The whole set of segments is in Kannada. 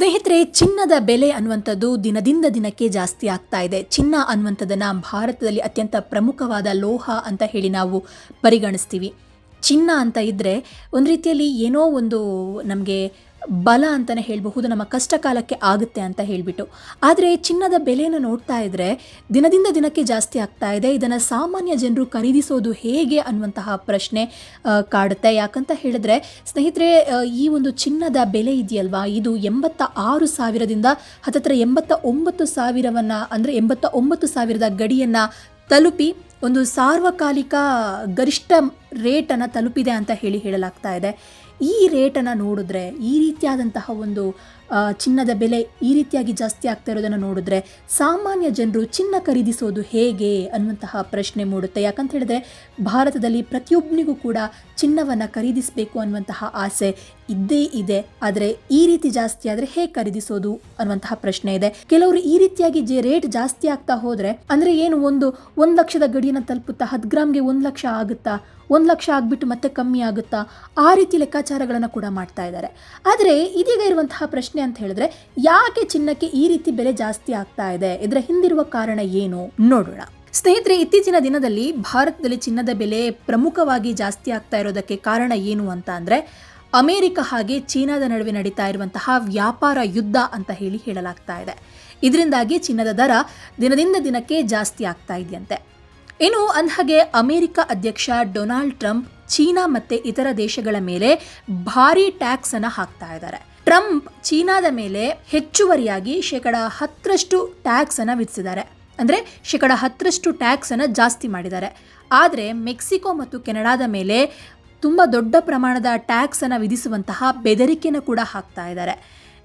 ಸ್ನೇಹಿತರೆ, ಚಿನ್ನದ ಬೆಲೆ ಅನ್ನುವಂಥದ್ದು ದಿನದಿಂದ ದಿನಕ್ಕೆ ಜಾಸ್ತಿ ಆಗ್ತಾ ಇದೆ. ಚಿನ್ನ ಅನ್ನುವಂಥದ್ದನ್ನು ಭಾರತದಲ್ಲಿ ಅತ್ಯಂತ ಪ್ರಮುಖವಾದ ಲೋಹ ಅಂತ ಹೇಳಿ ನಾವು ಪರಿಗಣಿಸ್ತೀವಿ. ಚಿನ್ನ ಅಂತ ಇದ್ದರೆ ಒಂದು ರೀತಿಯಲ್ಲಿ ಏನೋ ಒಂದು ನಮಗೆ ಬಲ ಅಂತಲೇ ಹೇಳಬಹುದು, ನಮ್ಮ ಕಷ್ಟ ಕಾಲಕ್ಕೆ ಆಗುತ್ತೆ ಅಂತ ಹೇಳಿಬಿಟ್ಟು. ಆದರೆ ಚಿನ್ನದ ಬೆಲೆಯನ್ನು ನೋಡ್ತಾ ಇದ್ದರೆ ದಿನದಿಂದ ದಿನಕ್ಕೆ ಜಾಸ್ತಿ ಆಗ್ತಾ ಇದೆ. ಇದನ್ನು ಸಾಮಾನ್ಯ ಜನರು ಖರೀದಿಸೋದು ಹೇಗೆ ಅನ್ನುವಂತಹ ಪ್ರಶ್ನೆ ಕಾಡುತ್ತೆ. ಯಾಕಂತ ಹೇಳಿದ್ರೆ, ಸ್ನೇಹಿತರೆ ಈ ಒಂದು ಚಿನ್ನದ ಬೆಲೆ ಇದೆಯಲ್ವಾ? ಇದು ಎಂಬತ್ತ ಆರು ಸಾವಿರದಿಂದ ಹತ್ತತ್ರ ಎಂಬತ್ತ ಒಂಬತ್ತು ಸಾವಿರವನ್ನು, ಅಂದರೆ ಎಂಬತ್ತ ಒಂಬತ್ತು ಸಾವಿರದ ಗಡಿಯನ್ನು ತಲುಪಿ ಒಂದು ಸಾರ್ವಕಾಲಿಕ ಗರಿಷ್ಠ ರೇಟನ್ನು ತಲುಪಿದೆ ಅಂತ ಹೇಳಿ ಹೇಳಲಾಗ್ತಾ ಇದೆ. ಈ ರೇಟನ್ನು ನೋಡಿದ್ರೆ, ಈ ರೀತಿಯಾದಂತಹ ಒಂದು ಚಿನ್ನದ ಬೆಲೆ ಈ ರೀತಿಯಾಗಿ ಜಾಸ್ತಿ ಆಗ್ತಾ ಇರೋದನ್ನು ನೋಡಿದ್ರೆ ಸಾಮಾನ್ಯ ಜನರು ಚಿನ್ನ ಖರೀದಿಸೋದು ಹೇಗೆ ಅನ್ನುವಂತಹ ಪ್ರಶ್ನೆ ಮೂಡುತ್ತೆ. ಯಾಕಂತ ಹೇಳಿದ್ರೆ ಭಾರತದಲ್ಲಿ ಪ್ರತಿಯೊಬ್ಬನಿಗೂ ಕೂಡ ಚಿನ್ನವನ್ನು ಖರೀದಿಸಬೇಕು ಅನ್ನುವಂತಹ ಆಸೆ ಇದ್ದೇ ಇದೆ. ಆದರೆ ಈ ರೀತಿ ಜಾಸ್ತಿ ಆದರೆ ಹೇಗೆ ಖರೀದಿಸೋದು ಅನ್ನುವಂತಹ ಪ್ರಶ್ನೆ ಇದೆ. ಕೆಲವರು ಈ ರೀತಿಯಾಗಿ ಜೆ ರೇಟ್ ಜಾಸ್ತಿ ಆಗ್ತಾ ಹೋದರೆ, ಅಂದರೆ ಏನು ಒಂದು ಒಂದು ಲಕ್ಷದ ಗಡಿಯನ್ನು ತಲುಪುತ್ತಾ ಹತ್ತು ಗ್ರಾಮ್ಗೆ ಒಂದು ಲಕ್ಷ ಆಗುತ್ತಾ ಒಂದು ಲಕ್ಷ ಆಗ್ಬಿಟ್ಟು ಮತ್ತೆ ಕಮ್ಮಿ ಆಗುತ್ತಾ? ಆ ರೀತಿ ಲೆಕ್ಕಾಚಾರಗಳನ್ನು ಕೂಡ ಮಾಡ್ತಾ ಇದ್ದಾರೆ. ಆದರೆ ಇದೀಗ ಇರುವಂತಹ ಪ್ರಶ್ನೆ ಅಂತ ಹೇಳಿದ್ರೆ, ಯಾಕೆ ಚಿನ್ನಕ್ಕೆ ಈ ರೀತಿ ಬೆಲೆ ಜಾಸ್ತಿ ಆಗ್ತಾ ಇದೆ? ಇದರ ಹಿಂದಿರುವ ಕಾರಣ ಏನು? ನೋಡೋಣ. ಸ್ನೇಹಿತರೆ, ಇತ್ತೀಚಿನ ದಿನದಲ್ಲಿ ಭಾರತದಲ್ಲಿ ಚಿನ್ನದ ಬೆಲೆ ಪ್ರಮುಖವಾಗಿ ಜಾಸ್ತಿ ಆಗ್ತಾ ಇರೋದಕ್ಕೆ ಕಾರಣ ಏನು ಅಂತ ಅಂದರೆ, ಅಮೆರಿಕ ಹಾಗೆ ಚೀನಾದ ನಡುವೆ ನಡೀತಾ ಇರುವಂತಹ ವ್ಯಾಪಾರ ಯುದ್ಧ ಅಂತ ಹೇಳಿ ಹೇಳಲಾಗ್ತಾ ಇದೆ. ಇದರಿಂದಾಗಿ ಚಿನ್ನದ ದರ ದಿನದಿಂದ ದಿನಕ್ಕೆ ಜಾಸ್ತಿ ಆಗ್ತಾ ಇದೆಯಂತೆ. ಇನ್ನು ಅಂದಹಾಗೆ ಅಮೆರಿಕ ಅಧ್ಯಕ್ಷ ಡೊನಾಲ್ಡ್ ಟ್ರಂಪ್ ಚೀನಾ ಮತ್ತೆ ಇತರ ದೇಶಗಳ ಮೇಲೆ ಭಾರಿ ಟ್ಯಾಕ್ಸ್ ಅನ್ನು ಹಾಕ್ತಾ ಇದ್ದಾರೆ. ಟ್ರಂಪ್ ಚೀನಾದ ಮೇಲೆ ಹೆಚ್ಚುವರಿಯಾಗಿ ಶೇಕಡ ಹತ್ತರಷ್ಟು ಟ್ಯಾಕ್ಸ್ ಅನ್ನು ವಿಧಿಸಿದ್ದಾರೆ. ಅಂದ್ರೆ ಶೇಕಡ ಹತ್ತರಷ್ಟು ಟ್ಯಾಕ್ಸ್ ಅನ್ನು ಜಾಸ್ತಿ ಮಾಡಿದ್ದಾರೆ. ಆದರೆ ಮೆಕ್ಸಿಕೋ ಮತ್ತು ಕೆನಡಾದ ಮೇಲೆ ತುಂಬ ದೊಡ್ಡ ಪ್ರಮಾಣದ ಟ್ಯಾಕ್ಸ್ ಅನ್ನು ವಿಧಿಸುವಂತಹ ಬೆದರಿಕೆನ ಕೂಡ ಹಾಕ್ತಾ ಇದ್ದಾರೆ.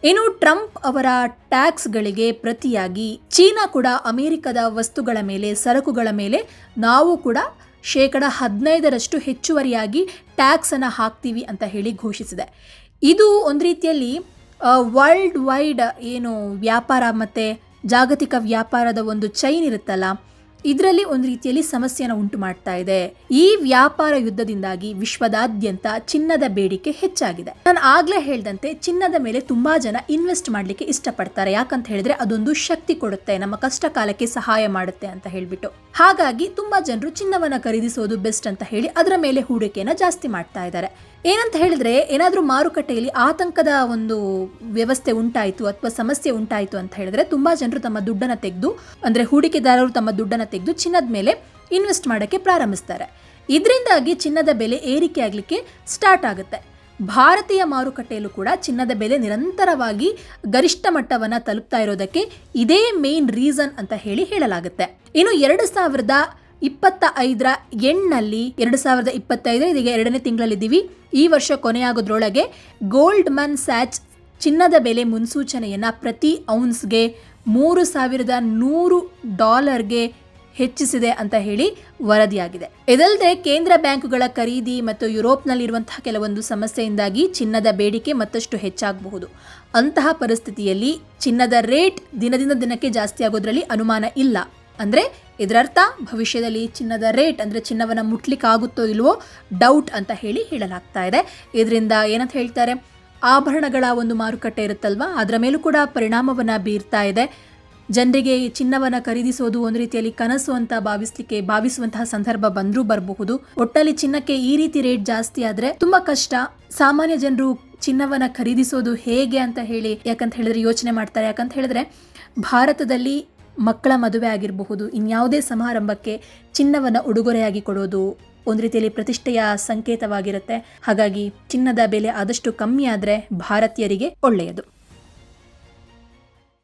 ಇನ್ನು ಟ್ರಂಪ್ ಅವರ ಟ್ಯಾಕ್ಸ್ಗಳಿಗೆ ಪ್ರತಿಯಾಗಿ ಚೀನಾ ಕೂಡ ಅಮೆರಿಕದ ವಸ್ತುಗಳ ಮೇಲೆ, ಸರಕುಗಳ ಮೇಲೆ ನಾವು ಕೂಡ ಶೇಕಡ ಹದಿನೈದರಷ್ಟು ಹೆಚ್ಚುವರಿಯಾಗಿ ಟ್ಯಾಕ್ಸನ್ನು ಹಾಕ್ತೀವಿ ಅಂತ ಹೇಳಿ ಘೋಷಿಸಿದೆ. ಇದು ಒಂದು ರೀತಿಯಲ್ಲಿ ವರ್ಲ್ಡ್ ವೈಡ್ ಏನು ವ್ಯಾಪಾರ ಮತ್ತು ಜಾಗತಿಕ ವ್ಯಾಪಾರದ ಒಂದು ಚೈನ್ ಇರುತ್ತಲ್ಲ ಇದರಲ್ಲಿ ಒಂದು ರೀತಿಯಲ್ಲಿ ಸಮಸ್ಯೆಯನ್ನು ಉಂಟು ಮಾಡ್ತಾ ಇದೆ. ಈ ವ್ಯಾಪಾರ ಯುದ್ಧದಿಂದಾಗಿ ವಿಶ್ವದಾದ್ಯಂತ ಚಿನ್ನದ ಬೇಡಿಕೆ ಹೆಚ್ಚಾಗಿದೆ. ನಾನು ಆಗ್ಲೇ ಹೇಳ್ದಂತೆ ಚಿನ್ನದ ಮೇಲೆ ತುಂಬಾ ಜನ ಇನ್ವೆಸ್ಟ್ ಮಾಡ್ಲಿಕ್ಕೆ ಇಷ್ಟಪಡ್ತಾರೆ. ಯಾಕಂತ ಹೇಳಿದ್ರೆ ಅದೊಂದು ಶಕ್ತಿ ಕೊಡುತ್ತೆ, ನಮ್ಮ ಕಷ್ಟ ಕಾಲಕ್ಕೆ ಸಹಾಯ ಮಾಡುತ್ತೆ ಅಂತ ಹೇಳ್ಬಿಟ್ಟು. ಹಾಗಾಗಿ ತುಂಬಾ ಜನರು ಚಿನ್ನವನ್ನ ಖರೀದಿಸೋದು ಬೆಸ್ಟ್ ಅಂತ ಹೇಳಿ ಅದರ ಮೇಲೆ ಹೂಡಿಕೆಯನ್ನ ಜಾಸ್ತಿ ಮಾಡ್ತಾ ಇದ್ದಾರೆ. ಏನಂತ ಹೇಳಿದ್ರೆ ಏನಾದರೂ ಮಾರುಕಟ್ಟೆಯಲ್ಲಿ ಆತಂಕದ ಒಂದು ವ್ಯವಸ್ಥೆ ಉಂಟಾಯಿತು ಅಥವಾ ಸಮಸ್ಯೆ ಉಂಟಾಯಿತು ಅಂತ ಹೇಳಿದ್ರೆ ತುಂಬಾ ಜನರು ತಮ್ಮ ದುಡ್ಡನ್ನು ತೆಗೆದು, ಅಂದ್ರೆ ಹೂಡಿಕೆದಾರರು ತಮ್ಮ ದುಡ್ಡನ್ನು ತೆಗೆದು ಚಿನ್ನದ ಮೇಲೆ ಇನ್ವೆಸ್ಟ್ ಮಾಡೋಕ್ಕೆ ಪ್ರಾರಂಭಿಸ್ತಾರೆ. ಇದರಿಂದಾಗಿ ಚಿನ್ನದ ಬೆಲೆ ಏರಿಕೆ ಆಗಲಿಕ್ಕೆ ಸ್ಟಾರ್ಟ್ ಆಗುತ್ತೆ. ಭಾರತೀಯ ಮಾರುಕಟ್ಟೆಯಲ್ಲೂ ಕೂಡ ಚಿನ್ನದ ಬೆಲೆ ನಿರಂತರವಾಗಿ ಗರಿಷ್ಠ ಮಟ್ಟವನ್ನು ತಲುಪ್ತಾ ಇರೋದಕ್ಕೆ ಇದೇ ಮೇನ್ ರೀಸನ್ ಅಂತ ಹೇಳಿ ಹೇಳಲಾಗುತ್ತೆ. ಇನ್ನು ಎರಡು ಸಾವಿರದ ಇಪ್ಪತ್ತ ಐದರ ಎಂಡ್ನಲ್ಲಿ, ಎರಡು ಸಾವಿರದ ಇಪ್ಪತ್ತೈದರ ಇದೀಗ ಎರಡನೇ ತಿಂಗಳಲ್ಲಿದ್ದೀವಿ. ಈ ವರ್ಷ ಕೊನೆಯಾಗೋದ್ರೊಳಗೆ ಗೋಲ್ಡ್ ಮನ್ ಸ್ಯಾಚ್ ಚಿನ್ನದ ಬೆಲೆ ಮುನ್ಸೂಚನೆಯನ್ನ ಪ್ರತಿ ಔನ್ಸ್ಗೆ ಮೂರು ಸಾವಿರದ ನೂರು ಡಾಲರ್ಗೆ ಹೆಚ್ಚಿಸಿದೆ ಅಂತ ಹೇಳಿ ವರದಿಯಾಗಿದೆ. ಇದಲ್ಲದೆ ಕೇಂದ್ರ ಬ್ಯಾಂಕುಗಳ ಖರೀದಿ ಮತ್ತು ಯುರೋಪ್ನಲ್ಲಿರುವಂತಹ ಕೆಲವೊಂದು ಸಮಸ್ಯೆಯಿಂದಾಗಿ ಚಿನ್ನದ ಬೇಡಿಕೆ ಮತ್ತಷ್ಟು ಹೆಚ್ಚಾಗಬಹುದು. ಅಂತಹ ಪರಿಸ್ಥಿತಿಯಲ್ಲಿ ಚಿನ್ನದ ರೇಟ್ ದಿನದಿಂದ ದಿನಕ್ಕೆ ಜಾಸ್ತಿ ಆಗೋದ್ರಲ್ಲಿ ಅನುಮಾನ ಇಲ್ಲ. ಅಂದ್ರೆ ಇದರರ್ಥ ಭವಿಷ್ಯದಲ್ಲಿ ಚಿನ್ನದ ರೇಟ್ ಅಂದ್ರೆ ಚಿನ್ನವನ್ನ ಮುಟ್ಲಿಕ್ಕೆ ಆಗುತ್ತೋ ಇಲ್ವೋ ಡೌಟ್ ಅಂತ ಹೇಳಿ ಹೇಳಲಾಗ್ತಾ ಇದೆ. ಇದರಿಂದ ಏನಂತ ಹೇಳ್ತಾರೆ? ಆಭರಣಗಳ ಒಂದು ಮಾರುಕಟ್ಟೆ ಇರುತ್ತಲ್ವಾ? ಅದರ ಮೇಲೂ ಕೂಡ ಪರಿಣಾಮವನ್ನ ಬೀರ್ತಾ ಇದೆ. ಜನರಿಗೆ ಚಿನ್ನವನ್ನು ಖರೀದಿಸೋದು ಒಂದು ರೀತಿಯಲ್ಲಿ ಕನಸು ಅಂತ ಭಾವಿಸ್ಲಿಕ್ಕೆ, ಭಾವಿಸುವಂತಹ ಸಂದರ್ಭ ಬಂದರೂ ಬರಬಹುದು. ಒಟ್ಟಲ್ಲಿ ಚಿನ್ನಕ್ಕೆ ಈ ರೀತಿ ರೇಟ್ ಜಾಸ್ತಿ ಆದ್ರೆ ತುಂಬಾ ಕಷ್ಟ. ಸಾಮಾನ್ಯ ಜನರು ಚಿನ್ನವನ್ನ ಖರೀದಿಸೋದು ಹೇಗೆ ಅಂತ ಹೇಳಿ ಯಾಕಂತ ಹೇಳಿದ್ರೆ ಯೋಚನೆ ಮಾಡ್ತಾರೆ. ಯಾಕಂತ ಹೇಳಿದ್ರೆ ಭಾರತದಲ್ಲಿ ಮಕ್ಕಳ ಮದುವೆ ಆಗಿರಬಹುದು, ಇನ್ಯಾವುದೇ ಸಮಾರಂಭಕ್ಕೆ ಚಿನ್ನವನ್ನು ಉಡುಗೊರೆಯಾಗಿ ಕೊಡೋದು ಒಂದು ರೀತಿಯಲ್ಲಿ ಪ್ರತಿಷ್ಠೆಯ ಸಂಕೇತವಾಗಿರುತ್ತೆ. ಹಾಗಾಗಿ ಚಿನ್ನದ ಬೆಲೆ ಆದಷ್ಟು ಕಮ್ಮಿ ಆದರೆ ಭಾರತೀಯರಿಗೆ ಒಳ್ಳೆಯದು.